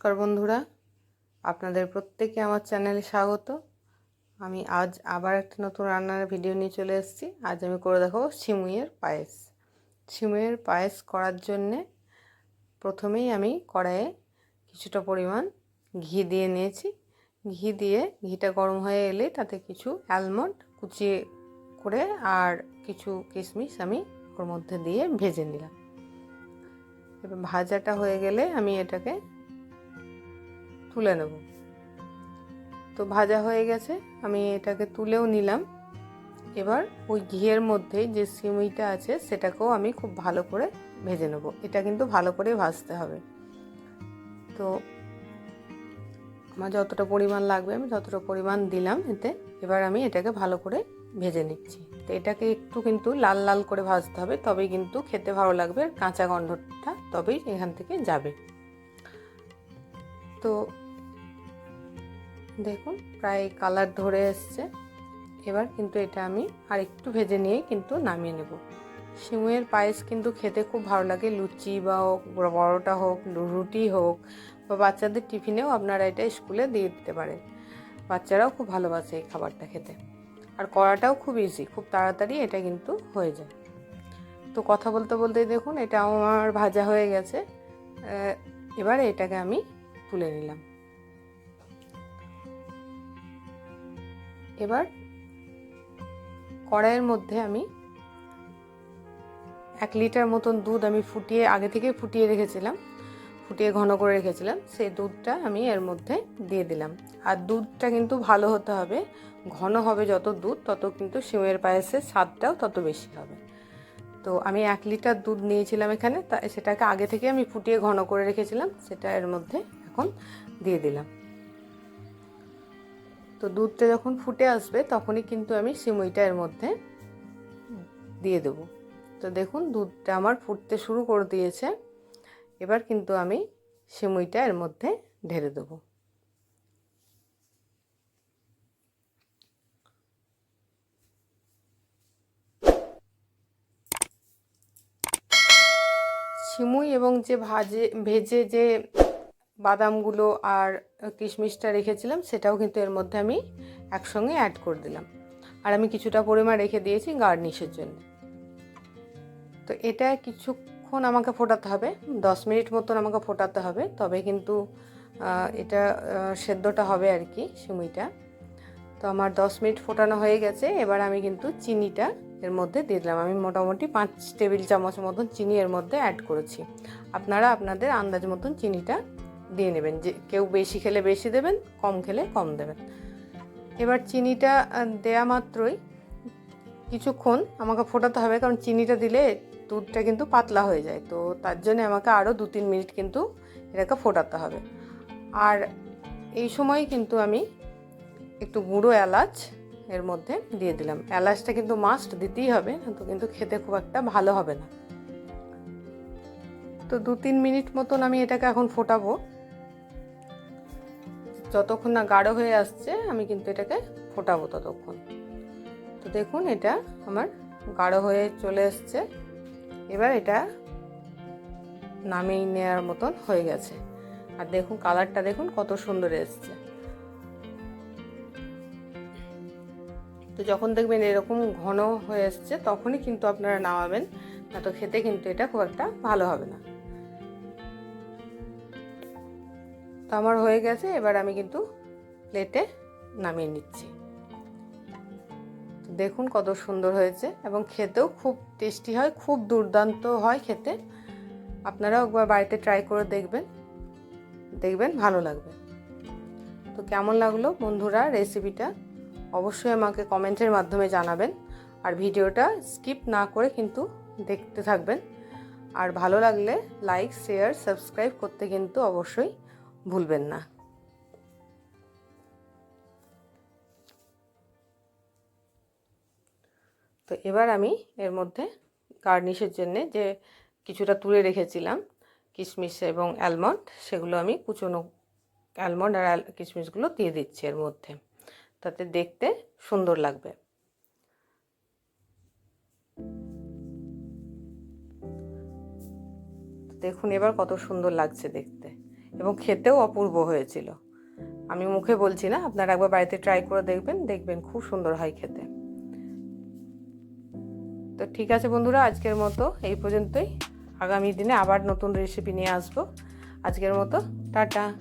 নমস্কার বন্ধুরা। আপনাদের প্রত্যেকে আমার চ্যানেলে স্বাগত। আমি আজ আবার একটা নতুন রান্নার ভিডিও নিয়ে চলে এসেছি। আজ আমি করে দেখাবো সিমুইয়ের পায়েস। সিমুইয়ের পায়েস করার জন্যে প্রথমেই আমি কড়াইয়ে কিছুটা পরিমাণ ঘি দিয়ে নিয়েছি। ঘি দিয়ে ঘিটা গরম হয়ে এলে তাতে কিছু অ্যালমন্ড কুচিয়ে করে আর কিছু কিশমিশ আমি ওর মধ্যে দিয়ে ভেজে নিলাম। এবার ভাজাটা হয়ে গেলে আমি এটাকে তুলে নেব। তো ভাজা হয়ে গেছে, আমি এটাকে তুলেও নিলাম। এবার ওই ঘিয়ের মধ্যে যে সিমুইটা আছে, সেটাকেও আমি খুব ভালো করে ভেজে নেব। এটা কিন্তু ভালো করে ভাজতে হবে। তো আমার যতটা পরিমাণ লাগবে, আমি ততটা পরিমাণ দিলাম এতে, এবার আমি এটাকে ভালো করে ভেজে নিচ্ছি। তো এটাকে একটু কিন্তু লাল লাল করে ভাজতে হবে, তবেই কিন্তু খেতে ভালো লাগবে কাঁচা গন্ধটা তবেই এখান থেকে যাবে। তো দেখুন, প্রায় কালার ধরে এসছে। এবার কিন্তু এটা আমি আর একটু ভেজে নিয়ে কিন্তু নামিয়ে নেব। সিমুয়ের পায়েস কিন্তু খেতে খুব ভালো লাগে। লুচি বা হোক বড়টা হোক, রুটি হোক, বা বাচ্চাদের টিফিনেও আপনারা এটা স্কুলে দিয়ে দিতে পারেন। বাচ্চারাও খুব ভালোবাসে এই খাবারটা খেতে। আর করাটাও খুব ইজি খুব তাড়াতাড়ি এটা কিন্তু হয়ে যায়। তো কথা বলতে বলতে দেখুন, এটা আমার ভাজা হয়ে গেছে। এবারে এটাকে আমি তুলে নিলাম। এবার কড়াইয়ের মধ্যে আমি এক লিটার মতন দুধ আমি ফুটিয়ে, আগে থেকে ফুটিয়ে রেখেছিলাম, ফুটিয়ে ঘন করে রেখেছিলাম। সেই দুধটা আমি এর মধ্যে দিয়ে দিলাম। আর দুধটা কিন্তু ভালো হতে হবে, ঘন হবে যত দুধ, তত কিন্তু সিমের পায়েসের স্বাদটাও তত বেশি হবে। তো আমি এক লিটার দুধ নিয়েছিলাম এখানে, তা সেটাকে আগে থেকে আমি ফুটিয়ে ঘন করে রেখেছিলাম, সেটা এর মধ্যে এখন দিয়ে দিলাম। তো দুধটা যখন ফুটে আসবে, তখনই কিন্তু আমি সিমুইটা এর মধ্যে দিয়ে দেবো। তো দেখুন, দুধটা আমার ফুটতে শুরু করে দিয়েছে। এবার কিন্তু আমি সিমুইটা এর মধ্যে ঢেলে দেবো। সিমুই এবং যে ভাজে, ভেজে যে বাদামগুলো আর কিশমিশটা রেখেছিলাম, সেটাও কিন্তু এর মধ্যে আমি একসঙ্গে অ্যাড করে দিলাম। আর আমি কিছুটা পরিমাণ রেখে দিয়েছি গার্নিশের জন্য। তো এটা কিছুক্ষণ আমাকে ফোটাতে হবে, দশ মিনিট মতন আমাকে ফোটাতে হবে, তবে কিন্তু এটা সেদ্ধটা হবে আর কি সিমুইটা তো আমার দশ মিনিট ফোটানো হয়ে গেছে, এবার আমি কিন্তু চিনিটা এর মধ্যে দিয়ে দিলাম। আমি মোটামুটি পাঁচ টেবিল চামচ মতন চিনি এর মধ্যে অ্যাড করেছি। আপনারা আপনাদের আন্দাজ মতন চিনিটা দিয়ে নেবেন। যে কেউ বেশি খেলে বেশি দেবেন, কম খেলে কম দেবেন। এবার চিনিটা দেয়া মাত্রই কিছুক্ষণ আমাকে ফোটাতে হবে, কারণ চিনিটা দিলে দুধটা কিন্তু পাতলা হয়ে যায়। তো তার জন্য আমাকে আরও দু তিন মিনিট কিন্তু এটাকে ফোটাতে হবে। আর এই সময় কিন্তু আমি একটু গুঁড়ো এলাচ এর মধ্যে দিয়ে দিলাম। এলাচটা কিন্তু মাস্ট দিতেই হবে, তো কিন্তু খেতে খুব একটা ভালো হবে না। তো দু তিন মিনিট মতন আমি এটাকে এখন ফোটাবো। যতক্ষণ না গাঢ় হয়ে আসছে, আমি কিন্তু এটাকে ফোটাবো ততক্ষণ। তো দেখুন, এটা আমার গাঢ় হয়ে চলে এসছে। এবার এটা নামিয়ে নেওয়ার মতন হয়ে গেছে। আর দেখুন, কালারটা দেখুন, কত সুন্দর এসছে। তো যখন দেখবেন এরকম ঘন হয়ে এসছে, তখনই কিন্তু আপনারা নামাবেন, না তো খেতে কিন্তু এটা খুব একটা ভালো হবে না। তো আমার হয়ে গেছে, এবার আমি কিন্তু প্লেটে নামিয়ে নিচ্ছি। দেখুন কত সুন্দর হয়েছে এবং খেতেও খুব টেস্টি হয়, খুব দুর্দান্ত হয় খেতে। আপনারাও একবার বাড়িতে ট্রাই করে দেখবেন দেখবেন ভালো লাগবে। তো কেমন লাগল বন্ধুরা রেসিপিটা অবশ্যই আমাকে কমেন্টের মাধ্যমে জানাবেন। আর ভিডিওটা স্কিপ না করে কিন্তু দেখতে থাকবেন। আর ভালো লাগলে লাইক শেয়ার সাবস্ক্রাইব করতে কিন্তু অবশ্যই ভুলবেন না। তো এবার আমি এর মধ্যে গার্নিশের জন্যে যে কিছুটা তুলে রেখেছিলাম, কিশমিশ এবং অ্যালমন্ড, সেগুলো আমি কুচনো অ্যালমন্ড আর কিশমিশগুলো দিয়ে দিচ্ছি এর মধ্যে। তাতে দেখতে সুন্দর লাগবে। দেখুন এবার কত সুন্দর লাগছে দেখতে। এবং খেতেও অপূর্ব হয়েছিল। আমি মুখে বলছি, না, আপনারা একবার বাড়িতে ট্রাই করে দেখবেন দেখবেন খুব সুন্দর হয় খেতে। তো ঠিক আছে বন্ধুরা, আজকের মতো এই পর্যন্তই। আগামী দিনে আবার নতুন রেসিপি নিয়ে আসব। আজকের মতো, টাটা।